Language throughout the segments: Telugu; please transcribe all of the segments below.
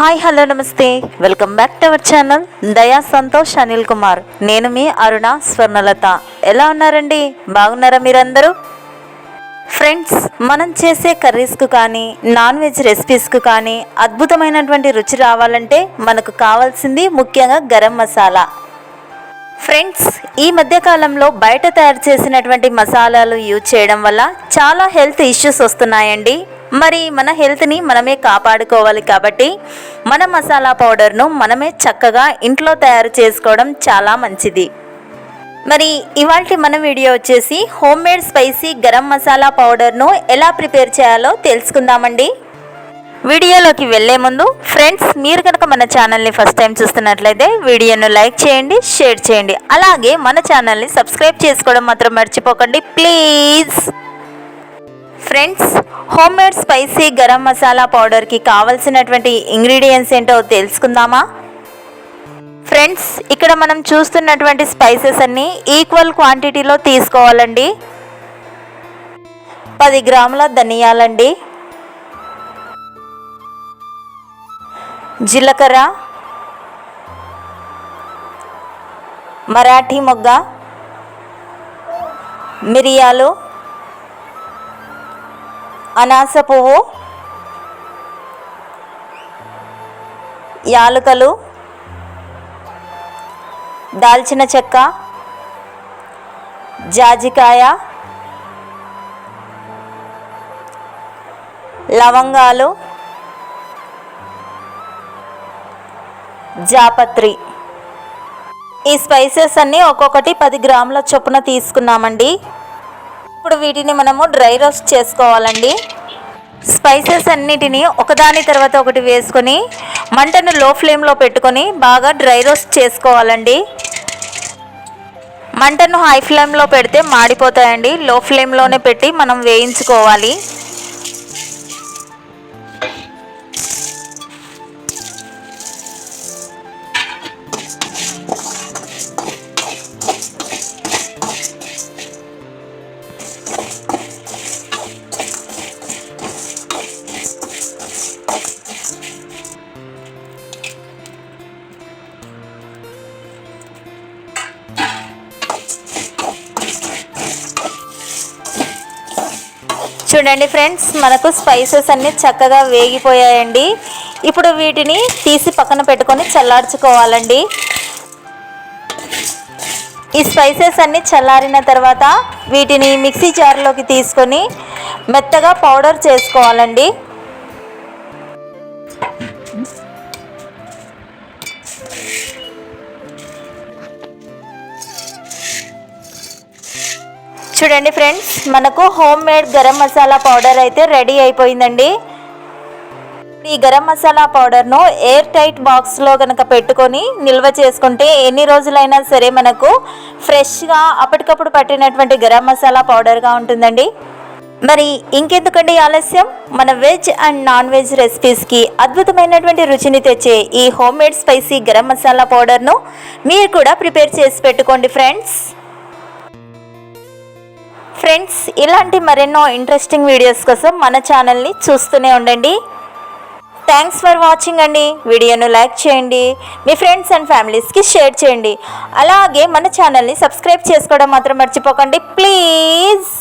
హాయ్ హలో నమస్తే. Welcome back to our channel Daya Santosh Anil Kumar. నేను మీ అరుణ స్వర్ణలత. ఎలా ఉన్నారండి? బాగున్నారా మీరందరూ? ఫ్రెండ్స్ మనం చేసే కర్రీస్కు కానీ నాన్ వెజ్ రెసిపీస్కు కానీ అద్భుతమైనటువంటి రుచి రావాలంటే మనకు కావాల్సింది ముఖ్యంగా గరం మసాలా. ఫ్రెండ్స్ ఈ మధ్య కాలంలో బయట తయారు చేసినటువంటి మసాలాలు యూజ్ చేయడం వల్ల చాలా హెల్త్ ఇష్యూస్ వస్తున్నాయండి. మరి మన హెల్త్ని మనమే కాపాడుకోవాలి కాబట్టి మన మసాలా పౌడర్ను మనమే చక్కగా ఇంట్లో తయారు చేసుకోవడం చాలా మంచిది. మరి ఇవాళ మన వీడియో వచ్చేసి home made spicy garam masala పౌడర్ను ఎలా ప్రిపేర్ చేయాలో తెలుసుకుందామండి. వీడియోలోకి వెళ్ళే ముందు ఫ్రెండ్స్ మీరు కనుక మన ఛానల్ని ఫస్ట్ టైం చూస్తున్నట్లయితే వీడియోను లైక్ చేయండి షేర్ చేయండి. అలాగే మన ఛానల్ని సబ్స్క్రైబ్ చేసుకోవడం మాత్రం మర్చిపోకండి. Please friends home made spicy garam masala పౌడర్కి కావలసినటువంటి ఇంగ్రీడియంట్స్ ఏంటో తెలుసుకుందామా? ఫ్రెండ్స్ ఇక్కడ మనం చూస్తున్నటువంటి స్పైసెస్ అన్నీ ఈక్వల్ క్వాంటిటీలో తీసుకోవాలండి. పది గ్రాముల ధనియాలండి. జీలకర్ర. మరాఠీ మొగ్గ. మిరియాలు. అనాస పువ్వు యాలకలు దాల్చిన చెక్క జాజికాయ లవంగాలు జాపత్రి. ఈ స్పైసెస్ అన్నీ ఒక్కొక్కటి పది గ్రాముల చొప్పున తీసుకున్నామండి. ఇప్పుడు వీటిని మనము డ్రై రోస్ట్ చేసుకోవాలండి. స్పైసెస్ అన్నిటిని ఒకదాని తర్వాత ఒకటి వేసుకొని మంటను లో ఫ్లేమ్లో పెట్టుకొని బాగా డ్రై రోస్ట్ చేసుకోవాలండి. మంటను హై ఫ్లేమ్లో పెడితే మాడిపోతాయండి. లో ఫ్లేమ్లోనే పెట్టి మనం వేయించుకోవాలి. చూడండి ఫ్రెండ్స్ మనకు స్పైసెస్ అన్నీ చక్కగా వేగిపోయాయండి. ఇప్పుడు వీటిని తీసి పక్కన పెట్టుకొని చల్లార్చుకోవాలండి. ఈ స్పైసెస్ అన్నీ చల్లారిన తర్వాత వీటిని మిక్సీ జార్లోకి తీసుకొని మెత్తగా పౌడర్ చేసుకోవాలండి. చూడండి ఫ్రెండ్స్ మనకు home made garam masala powder అయితే రెడీ అయిపోయిందండి. ఈ గరం మసాలా పౌడర్ను ఎయిర్ టైట్ బాక్స్లో కనుక పెట్టుకొని నిల్వ చేసుకుంటే ఎన్ని రోజులైనా సరే మనకు ఫ్రెష్గా అప్పటికప్పుడు పట్టినటువంటి గరం మసాలా పౌడర్గా ఉంటుందండి. మరి ఇంకెందుకండి ఆలస్యం? మన వెజ్ అండ్ నాన్ వెజ్ రెసిపీస్కి అద్భుతమైనటువంటి రుచిని తెచ్చే ఈ home made spicy garam masala పౌడర్ను మీరు కూడా ప్రిపేర్ చేసి పెట్టుకోండి ఫ్రెండ్స్ ఫ్రెండ్స్ ఇలాంటి మరెన్నో ఇంట్రెస్టింగ్ వీడియోస్ కోసం మన ఛానల్ని చూస్తూనే ఉండండి. థ్యాంక్స్ ఫర్ వాచింగ్ అండి. వీడియోను లైక్ చేయండి. మీ ఫ్రెండ్స్ అండ్ ఫ్యామిలీస్కి షేర్ చేయండి. అలాగే మన ఛానల్ని సబ్స్క్రైబ్ చేసుకోవడం మాత్రం మర్చిపోకండి. ప్లీజ్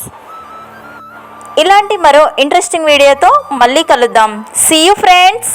ఇలాంటి మరో ఇంట్రెస్టింగ్ వీడియోతో మళ్ళీ కలుద్దాం. See you friends